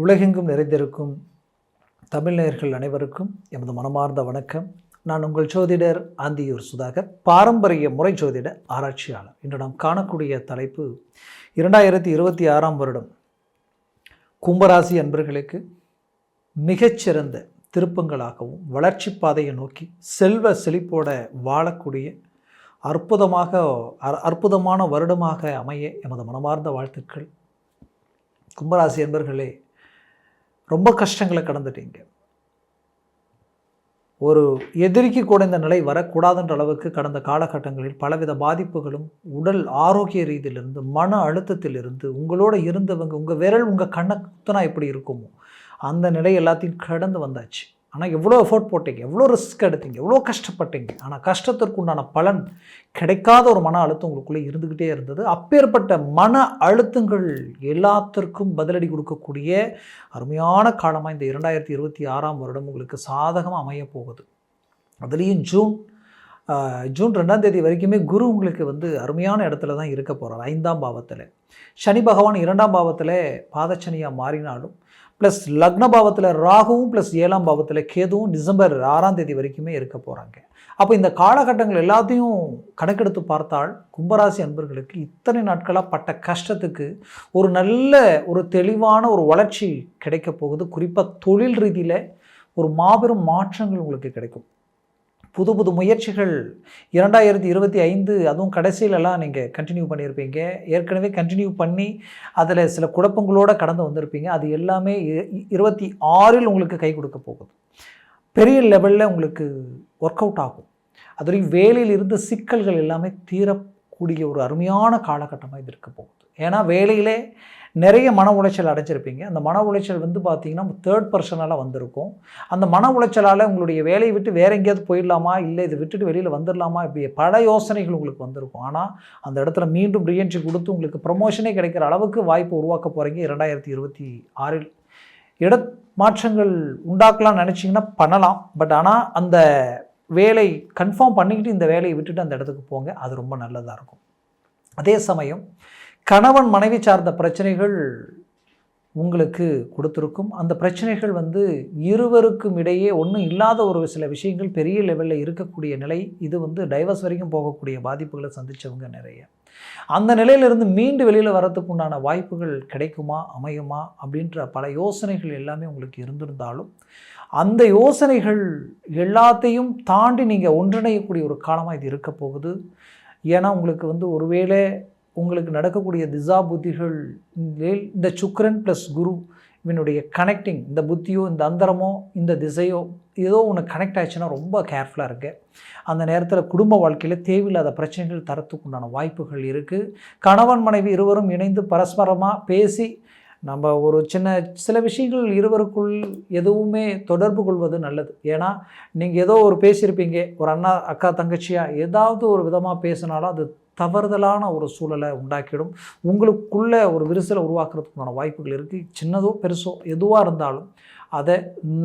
உலகெங்கும் நிறைந்திருக்கும் தமிழ்நேயர்கள் அனைவருக்கும் எமது மனமார்ந்த வணக்கம். நான் உங்கள் ஜோதிடர் ஆந்தியூர் சுதாகர் பாரம்பரிய முறை ஜோதிட ஆராய்ச்சியாளர். இன்று நாம் காணக்கூடிய தலைப்பு இரண்டாயிரத்தி இருபத்தி ஆறாம் வருடம். கும்பராசி அன்பர்களுக்கு மிகச்சிறந்த திருப்பங்களாகவும் வளர்ச்சி பாதையை நோக்கி செல்வ செழிப்போட வாழக்கூடிய அற்புதமாக அற்புதமான வருடமாக அமைய எமது மனமார்ந்த வாழ்த்துக்கள். கும்பராசி அன்பர்களே ரொம்ப கஷ்டங்களை கடந்துட்டீங்க. ஒரு எதிரிக்கு கூட இந்த நிலை வரக்கூடாதுன்ற அளவுக்கு கடந்த காலகட்டங்களில் பலவித பாதிப்புகளும் உடல் ஆரோக்கிய ரீதியிலிருந்து மன அழுத்தத்திலிருந்து உங்களோட இருந்தவங்க உங்கள் விரல் உங்கள் கண்ணை குத்தனா எப்படி இருக்குமோ அந்த நிலை எல்லாத்தையும் கடந்து வந்தாச்சு. ஆனால் எவ்வளோ எஃபோர்ட் போட்டீங்க? எவ்வளோ ரிஸ்க் எடுத்தீங்க? எவ்வளோ கஷ்டப்பட்டீங்க? ஆனால் கஷ்டத்திற்கு உண்டான பலன் கிடைக்காத ஒரு மன அழுத்தம் உங்களுக்குள்ளே இருந்துக்கிட்டே இருந்தது. அப்பேற்பட்ட மன அழுத்தங்கள் எல்லாத்திற்கும் பதிலடி கொடுக்கக்கூடிய அருமையான காலமாக இந்த இரண்டாயிரத்தி இருபத்தி ஆறாம் வருடம் உங்களுக்கு சாதகமாக அமைய போகுது. அதுலேயும் ஜூன் ஜூன் ரெண்டாம் தேதி வரைக்குமே குரு உங்களுக்கு வந்து அருமையான இடத்துல தான் இருக்க போகிறார் ஐந்தாம் பாவத்தில். சனி பகவான் இரண்டாம் பாவத்தில் பாதச்சனியாக மாறினாலும் ப்ளஸ் லக்ன பாவத்தில் ராகுவும் ப்ளஸ் ஏழாம் பாவத்தில் கேதுவும் டிசம்பர் ஆறாம் தேதி வரைக்குமே இருக்க போகிறாங்க அப்போ இந்த காலகட்டங்கள் எல்லாத்தையும் கணக்கெடுத்து பார்த்தால் கும்பராசி அன்பர்களுக்கு இத்தனை நாட்களாக பட்ட கஷ்டத்துக்கு ஒரு நல்ல ஒரு தெளிவான ஒரு வளர்ச்சி கிடைக்க போகுது. குறிப்பாக தொழில் ரீதியில் ஒரு மாபெரும் மாற்றங்கள் உங்களுக்கு கிடைக்கும். புது புது முயற்சிகள். இரண்டாயிரத்தி இருபத்தி ஐந்து அதுவும் கடைசியிலலாம் நீங்கள் கண்டினியூ பண்ணியிருப்பீங்க. ஏற்கனவே கண்டினியூ பண்ணி அதில் சில குழப்பங்களோடு கடந்து வந்திருப்பீங்க. அது எல்லாமே இ- இருபத்தி ஆறில் உங்களுக்கு கை கொடுக்க போகுது. பெரிய லெவலில் உங்களுக்கு ஒர்க் அவுட் ஆகும். அதுலேயும் வேலையில் இருந்த சிக்கல்கள் எல்லாமே தீரக்கூடிய ஒரு அருமையான காலகட்டமாக இது இருக்க போகுது. ஏன்னா வேலையிலே நிறைய மன உளைச்சல் அடைஞ்சிருப்பீங்க. அந்த மன உளைச்சல் வந்து பார்த்தீங்கன்னா தேர்ட் பர்சனால வந்திருக்கும். அந்த மன உளைச்சலால் உங்களுடைய வேலையை விட்டு வேற எங்கேயாவது போயிடலாமா? இல்லை இதை விட்டுட்டு வெளியில் வந்துடலாமா? இப்படி பல யோசனைகள் உங்களுக்கு வந்திருக்கும். ஆனால் அந்த இடத்துல மீண்டும் ரீஎன்ட்ரி கொடுத்து உங்களுக்கு ப்ரொமோஷனே கிடைக்கிற அளவுக்கு வாய்ப்பு உருவாக்க போகிறீங்க இரண்டாயிரத்தி இருபத்தி ஆறில். இட மாற்றங்கள் உண்டாக்கலாம்னு நினச்சிங்கன்னா பண்ணலாம். பட் ஆனால் அந்த வேலை கன்ஃபார்ம் பண்ணிக்கிட்டு இந்த வேலையை விட்டுட்டு அந்த இடத்துக்கு போங்க. அது ரொம்ப நல்லதாக இருக்கும். அதே சமயம் கணவன் மனைவி சார்ந்த பிரச்சனைகள் உங்களுக்கு கொடுத்துருக்கும். அந்த பிரச்சனைகள் வந்து இருவருக்கும் இடையே ஒன்றும் இல்லாத ஒரு சில விஷயங்கள் பெரிய லெவலில் இருக்கக்கூடிய நிலை. இது வந்து டைவர்ஸ் வரைக்கும் போகக்கூடிய பாதிப்புகளை சந்திச்சவங்க நிறைய. அந்த நிலையிலிருந்து மீண்டு வெளியில் வரத்துக்கு உண்டான வாய்ப்புகள் கிடைக்குமா? அமையுமா? அப்படின்ற பல யோசனைகள் எல்லாமே உங்களுக்கு இருந்திருந்தாலும் அந்த யோசனைகள் எல்லாத்தையும் தாண்டி நீங்கள் ஒன்றிணையக்கூடிய ஒரு காலமாக இது இருக்க போகுது. ஏன்னா உங்களுக்கு வந்து ஒருவேளை உங்களுக்கு நடக்கக்கூடிய திசா புத்திகள் இந்த- இந்த ப்ளஸ் குரு இவனுடைய கனெக்டிங் இந்த புத்தியோ இந்த அந்தரமோ இந்த திசையோ ஏதோ ஒன்று கனெக்ட் ஆயிடுச்சுன்னா ரொம்ப கேர்ஃபுல்லாக இருக்குது அந்த நேரத்தில் குடும்ப வாழ்க்கையில் தேவையில்லாத பிரச்சனைகள் தரத்துக்கு உண்டான வாய்ப்புகள் இருக்குது கணவன் மனைவி இருவரும் இணைந்து பரஸ்பரமாக பேசி நம்ம ஒரு சின்ன சில விஷயங்கள் இருவருக்குள் எதுவுமே தொடர்பு கொள்வது நல்லது. ஏன்னா நீங்கள் ஏதோ ஒரு பேசியிருப்பீங்க ஒரு அண்ணா அக்கா தங்கச்சியாக ஏதாவது ஒரு விதமாக பேசினாலும் அது தவறுதலான ஒரு சூழலை உண்டாக்கிடும். உங்களுக்குள்ளே ஒரு விரிசலை உருவாக்குறதுக்கான வாய்ப்புகள் இருக்குது சின்னதோ பெருசோ எதுவாக இருந்தாலும் அதை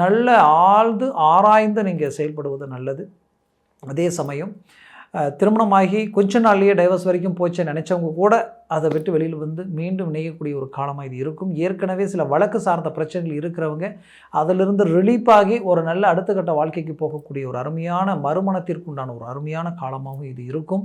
நல்ல ஆழ்ந்து ஆராய்ந்து நீங்கள் செயல்படுவது நல்லது. அதே சமயம் திருமணமாகி கொஞ்ச நாள்லேயே டைவர்ஸ் வரைக்கும் போச்சு நினச்சவங்க கூட அதை விட்டு வெளியில் வந்து மீண்டும் இணையக்கூடிய ஒரு காலமாக இது இருக்கும். ஏற்கனவே சில வழக்கு சார்ந்த பிரச்சனைகள் இருக்கிறவங்க அதிலிருந்து ரிலீஃப் ஆகி ஒரு நல்ல அடுத்த கட்ட வாழ்க்கைக்கு போகக்கூடிய ஒரு அருமையான மறுமணத்திற்கு உண்டான ஒரு அருமையான காலமாகவும் இது இருக்கும்.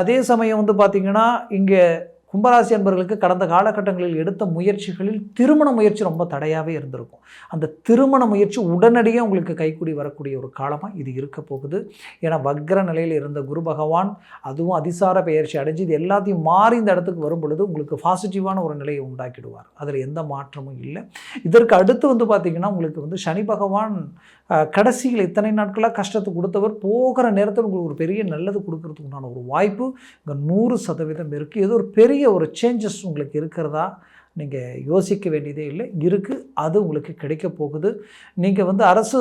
அதே சமயம் வந்து பார்த்திங்கன்னா இங்கே கும்பராசி என்பவர்களுக்கு கடந்த காலகட்டங்களில் எடுத்த முயற்சிகளில் திருமண முயற்சி ரொம்ப தடையாகவே இருந்திருக்கும். அந்த திருமண முயற்சி உடனடியாக உங்களுக்கு கைக்கூடி வரக்கூடிய ஒரு காலமாக இது இருக்க போகுது. ஏன்னா வக்ர நிலையில் இருந்த குரு பகவான் அதுவும் அதிசார பெயர்ச்சி அடைஞ்சு இது எல்லாத்தையும் மாறி இந்த இடத்துக்கு வரும் பொழுது உங்களுக்கு பாசிட்டிவான ஒரு நிலையை உண்டாக்கிடுவார். அதில் எந்த மாற்றமும் இல்லை. இதற்கு அடுத்து வந்து பார்த்திங்கன்னா உங்களுக்கு வந்து சனி பகவான் கடைசியில் இத்தனை நாட்களாக கஷ்டத்தை கொடுத்தவர் போகிற நேரத்தில் உங்களுக்கு ஒரு பெரிய நல்லது கொடுக்கறதுக்கு உண்டான ஒரு வாய்ப்பு இங்கே நூறு சதவீதம் இருக்குது ஏதோ ஒரு பெரிய ஒரு சேஞ்சஸ் உங்களுக்கு இருக்கிறதா? நீங்கள் யோசிக்க வேண்டியதே இல்லை. இருக்குது அது உங்களுக்கு கிடைக்க போகுது. நீங்கள் வந்து அரசு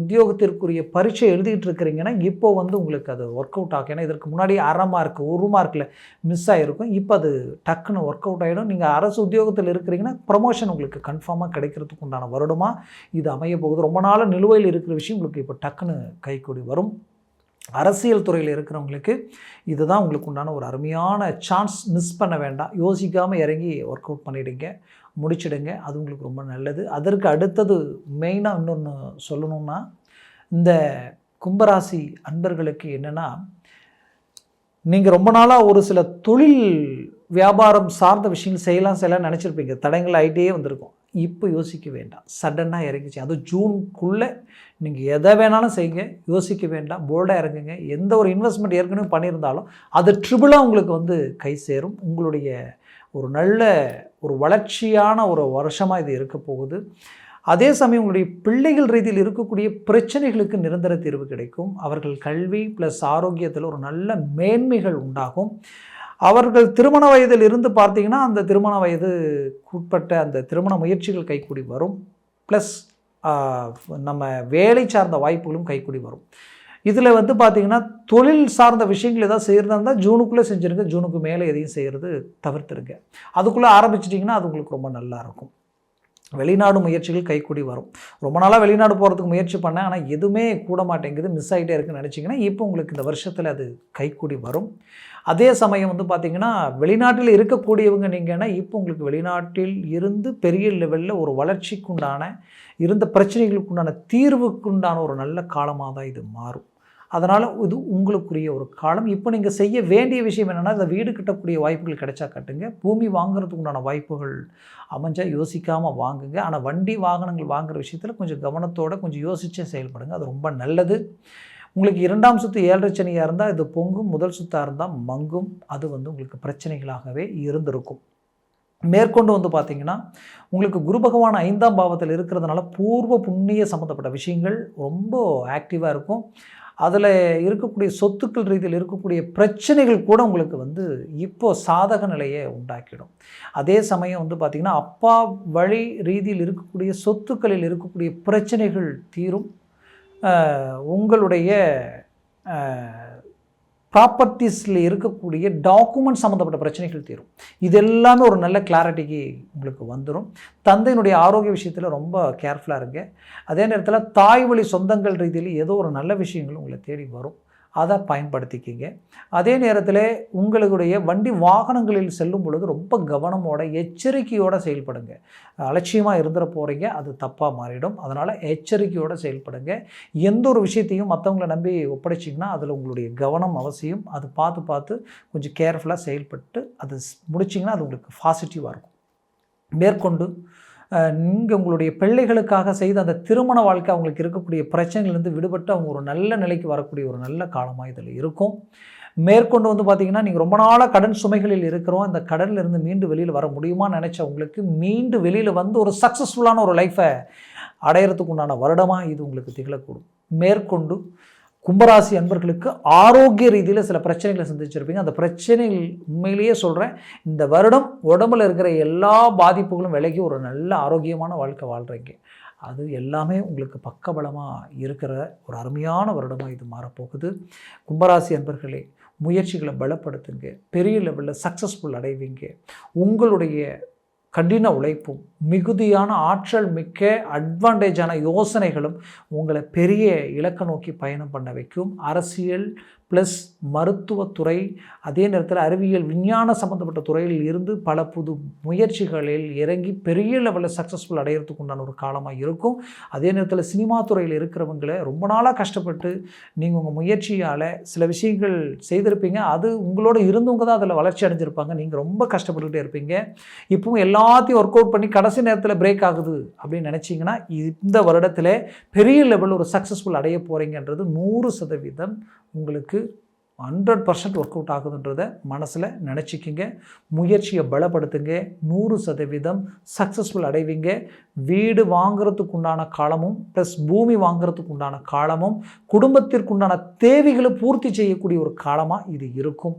உத்தியோகத்திற்குரிய பரீட்சை எழுதிட்டு இருக்கிறீங்கன்னா இப்போ வந்து உங்களுக்கு அது ஒர்க் அவுட் ஆகும். ஏன்னா இதற்கு முன்னாடி அரை மார்க் ஒரு மார்க்கில் மிஸ் ஆகிருக்கும் இப்போ அது டக்குன்னு ஒர்க் அவுட் ஆகிடும் நீங்கள் அரசு உத்தியோகத்தில் இருக்கிறீங்கன்னா ப்ரமோஷன் உங்களுக்கு கன்ஃபார்மாக கிடைக்கிறதுக்கு உண்டான வருடமாக இது அமைய போகுது. ரொம்ப நாள் நிலுவையில் இருக்கிற விஷயம் உங்களுக்கு இப்போ டக்குன்னு கைக்கூடி வரும். அரசியல் துறையில் இருக்கிறவங்களுக்கு இதுதான் உங்களுக்கு உண்டான ஒரு அருமையான சான்ஸ் மிஸ் பண்ண வேண்டாம். யோசிக்காமல் இறங்கி ஒர்க் அவுட் பண்ணிவிடுங்க முடிச்சிடுங்க. அது உங்களுக்கு ரொம்ப நல்லது. அதற்கு அடுத்தது மெயினாக இன்னொன்று சொல்லணும்னா இந்த கும்பராசி அன்பர்களுக்கு என்னென்னா நீங்கள் ரொம்ப நாளாக ஒரு சில தொழில் வியாபாரம் சார்ந்த விஷயங்கள் செய்யலாம் செய்யலாம் நினச்சிருப்பீங்க. தடங்கள் ஆகிட்டே வந்திருக்கும். இப்போ யோசிக்க வேண்டாம். சடனாக இறங்கிச்சு. அதுவும் ஜூனுக்குள்ளே நீங்கள் எதை வேணாலும் செய்யுங்க யோசிக்க வேண்டாம். போல்டாக இறங்குங்க. எந்த ஒரு இன்வெஸ்ட்மெண்ட் ஏற்கனவே பண்ணியிருந்தாலும் அது ட்ரிபிளாக உங்களுக்கு வந்து கை சேரும். உங்களுடைய ஒரு நல்ல ஒரு வளர்ச்சியான ஒரு வருஷமாக இது இருக்க போகுது. அதே சமயம் உங்களுடைய பிள்ளைகள் ரீதியில் இருக்கக்கூடிய பிரச்சனைகளுக்கு நிரந்தர தீர்வு கிடைக்கும். அவர்கள் கல்வி ப்ளஸ் ஆரோக்கியத்தில் ஒரு நல்ல மேன்மைகள் உண்டாகும். அவர்கள் திருமண வயதில் இருந்து பார்த்தீங்கன்னா அந்த திருமண வயதுக்குட்பட்ட அந்த திருமண முயற்சிகள் கைக்கூடி வரும். ப்ளஸ் நம்ம வேலை சார்ந்த வாய்ப்புகளும் கைக்கூடி வரும். இதில் வந்து பார்த்திங்கன்னா தொழில் சார்ந்த விஷயங்கள் ஏதாவது செய்கிறதா இருந்தால் ஜூனுக்குள்ளே செஞ்சுருங்க. ஜூனுக்கு மேலே எதையும் செய்கிறது தவிர்த்துருங்க. அதுக்குள்ளே ஆரம்பிச்சிட்டிங்கன்னா அது உங்களுக்கு ரொம்ப நல்லா இருக்கும். வெளிநாடு முயற்சிகள் கைக்கூடி வரும். ரொம்ப நாளாக வெளிநாடு போகிறதுக்கு முயற்சி பண்ணேன். ஆனால் எதுவுமே கூட மாட்டேங்குது மிஸ் ஆகிட்டே இருக்குன்னு நினச்சிங்கன்னா இப்போ உங்களுக்கு இந்த வருஷத்தில் அது கைக்கூடி வரும். அதே சமயம் வந்து பார்த்திங்கன்னா வெளிநாட்டில் இருக்கக்கூடியவங்க நீங்கன்னா இப்போ உங்களுக்கு வெளிநாட்டில் இருந்து பெரிய லெவலில் ஒரு வளர்ச்சிக்குண்டான இருந்த பிரச்சனைகளுக்குண்டான தீர்வுக்குண்டான ஒரு நல்ல காலமாக தான் இது மாறும். அதனால் இது உங்களுக்குரிய ஒரு காலம். இப்போ நீங்கள் செய்ய வேண்டிய விஷயம் என்னென்னா இந்த வீடு கட்டக்கூடிய வாய்ப்புகள் கிடைச்சா கட்டுங்க. பூமி வாங்குறதுக்கு உண்டான வாய்ப்புகள் அமைஞ்சால் யோசிக்காமல் வாங்குங்க. ஆனால் வண்டி வாகனங்கள் வாங்குகிற விஷயத்தில் கொஞ்சம் கவனத்தோடு கொஞ்சம் யோசித்து செயல்படுங்க. அது ரொம்ப நல்லது. உங்களுக்கு இரண்டாம் சுத்து ஏழரை சனியாக இருந்தால் இது பொங்கும் முதல் சுத்தாக இருந்தால் மங்கும். அது வந்து உங்களுக்கு பிரச்சனைகளாகவே இருந்திருக்கும். மேற்கொண்டு வந்து பார்த்திங்கன்னா உங்களுக்கு குரு பகவான் ஐந்தாம் பாவத்தில் இருக்கிறதுனால பூர்வ புண்ணிய சம்மந்தப்பட்ட விஷயங்கள் ரொம்ப ஆக்டிவாக இருக்கும். அதில் இருக்கக்கூடிய சொத்துக்கள் ரீதியில் இருக்கக்கூடிய பிரச்சனைகள் கூட உங்களுக்கு வந்து இப்போது சாதக நிலையை உண்டாக்கிடும். அதே சமயம் வந்து பார்த்திங்கன்னா அப்பா வழி ரீதியில் இருக்கக்கூடிய சொத்துக்களில் இருக்கக்கூடிய பிரச்சனைகள் தீரும். உங்களுடைய ப்ராப்பர்ட்டிஸில் இருக்கக்கூடிய டாக்குமெண்ட் சம்மந்தப்பட்ட பிரச்சனைகள் தீரும். இது எல்லாமே ஒரு நல்ல கிளாரிட்டிக்கு உங்களுக்கு வந்துடும் தந்தையினுடைய ஆரோக்கிய விஷயத்தில் ரொம்ப கேர்ஃபுல்லாக இருங்க. அதே நேரத்தில் தாய் வழி சொந்தங்கள் ரீதியில் ஏதோ ஒரு நல்ல விஷயங்கள் உங்களை தேடி வரும். அதை பயன்படுத்திக்கிங்க. அதே நேரத்தில் உங்களுடைய வண்டி வாகனங்களில் செல்லும் பொழுது ரொம்ப கவனமோட எச்சரிக்கையோடு செயல்படுங்க. அலட்சியமாக இருந்துட போகிறீங்க அது தப்பாக மாறிடும். அதனால் எச்சரிக்கையோடு செயல்படுங்க. எந்த ஒரு விஷயத்தையும் மற்றவங்கள நம்பி ஒப்படைச்சிங்கன்னா அதில் உங்களுடைய கவனம் அவசியம். அது பார்த்து பார்த்து கொஞ்சம் கேர்ஃபுல்லாக செயல்பட்டு அது முடிச்சிங்கன்னா அது உங்களுக்கு பாசிட்டிவாக இருக்கும். மேற்கொண்டு நீங்கள் உங்களுடைய பிள்ளைகளுக்காக செய்த அந்த திருமண வாழ்க்கை அவங்களுக்கு இருக்கக்கூடிய பிரச்சனைகள்லேருந்து விடுபட்டு அவங்க ஒரு நல்ல நிலைக்கு வரக்கூடிய ஒரு நல்ல காலமாக இதில் இருக்கும். மேற்கொண்டு வந்து பார்த்திங்கன்னா நீங்கள் ரொம்ப நாளாக கடன் சுமைகளில் இருக்கிறோம். அந்த கடன்லேருந்து மீண்டு வெளியில் வர முடியுமான்னு நினச்சவங்களுக்கு மீண்டு வெளியில் வந்து ஒரு சக்ஸஸ்ஃபுல்லான ஒரு லைஃப்பை அடையிறதுக்கு உண்டான வருடமாக இது உங்களுக்கு திகழக்கூடும். மேற்கொண்டு கும்பராசி அன்பர்களுக்கு ஆரோக்கிய ரீதியில் சில பிரச்சனைகளை சந்திச்சிருப்பீங்க. அந்த பிரச்சனைகள் உண்மையிலேயே சொல்கிறேன் இந்த வருடம் உடம்புல இருக்கிற எல்லா பாதிப்புகளும் விலகி ஒரு நல்ல ஆரோக்கியமான வாழ்க்கை வாழ்கிறீங்க அது எல்லாமே உங்களுக்கு பக்கபலமாக இருக்கிற ஒரு அருமையான வருடமாக இது மாறப்போகுது. கும்பராசி அன்பர்களே முயற்சிகளை பலப்படுத்துங்க. பெரிய லெவலில் சக்ஸஸ்ஃபுல் அடைவீங்க. உங்களுடைய கடின உழைப்பும் மிகுதியான ஆற்றல் மிக்க அட்வான்டேஜான யோசனைகளும் உங்களை பெரிய இலக்க நோக்கி பயணம் பண்ண வைக்கும். அரசியல் ப்ளஸ் மருத்துவத்துறை அதே நேரத்தில் அறிவியல் விஞ்ஞான சம்மந்தப்பட்ட துறையில் இருந்து பல புது முயற்சிகளில் இறங்கி பெரிய லெவலில் சக்ஸஸ்ஃபுல் அடையிறதுக்கு உண்டான ஒரு காலமாக இருக்கும். அதே நேரத்தில் சினிமா துறையில் இருக்கிறவங்களை ரொம்ப நாளாக கஷ்டப்பட்டு நீங்கள் உங்கள் முயற்சியால் சில விஷயங்கள் செய்திருப்பீங்க. அது உங்களோட இருந்தவங்க தான் அதில் வளர்ச்சி அடைஞ்சிருப்பாங்க. நீங்கள் ரொம்ப கஷ்டப்பட்டுக்கிட்டே இருப்பீங்க. இப்பவும் எல்லாத்தையும் ஒர்க் அவுட் பண்ணி கடைசி நேரத்தில் பிரேக் ஆகுது அப்படின்னு நினச்சிங்கன்னா இந்த வருடத்தில் பெரிய லெவலில் ஒரு சக்ஸஸ்ஃபுல் அடைய போகிறீங்கன்றது நூறு சதவீதம் உங்களுக்கு ஹண்ட்ரட் பர்சன்ட் ஒர்க் அவுட் ஆகுதுன்றதை மனசில் நினச்சிக்கிங்க. முயற்சியை பலப்படுத்துங்க. நூறு சதவீதம் சக்ஸஸ்ஃபுல் அடைவீங்க. வீடு வாங்குறதுக்கு உண்டான காலமும் ப்ளஸ் பூமி வாங்குறதுக்கு உண்டான காலமும் குடும்பத்திற்குண்டான தேவைகளை பூர்த்தி செய்யக்கூடிய ஒரு காலமாக இது இருக்கும்.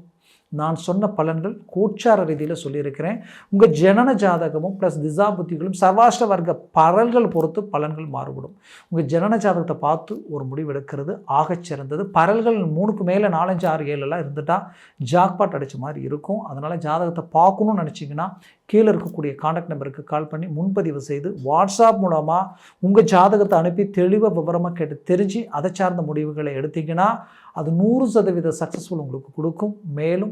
நான் சொன்ன பலன்கள் கோச்சார ரீதியில் சொல்லியிருக்கிறேன். உங்கள் ஜனன ஜாதகமும் ப்ளஸ் திசா புத்திகளும் சர்வாஷ்ட வர்க்க பரல்கள் பொறுத்து பலன்கள் மாறுபடும். உங்கள் ஜனன ஜாதகத்தை பார்த்து ஒரு முடிவு எடுக்கிறது ஆகச் சிறந்தது. பரல்கள் மூணுக்கு மேலே நாலஞ்சு ஆறு ஏழுலாம் இருந்துட்டால் ஜாக்பாட் அடித்த மாதிரி இருக்கும். அதனால் ஜாதகத்தை பார்க்கணும்னு நினச்சிங்கன்னா கீழே இருக்கக்கூடிய காண்டாக்ட் நம்பருக்கு கால் பண்ணி முன்பதிவு செய்து வாட்ஸ்அப் மூலமாக உங்கள் ஜாதகத்தை அனுப்பி தெளிவாக விவரமாக கேட்டு தெரிஞ்சு அதை சார்ந்த முடிவுகளை எடுத்திங்கன்னா அது நூறு சதவீத சக்ஸஸ்ஃபுல் உங்களுக்கு கொடுக்கும். மேலும்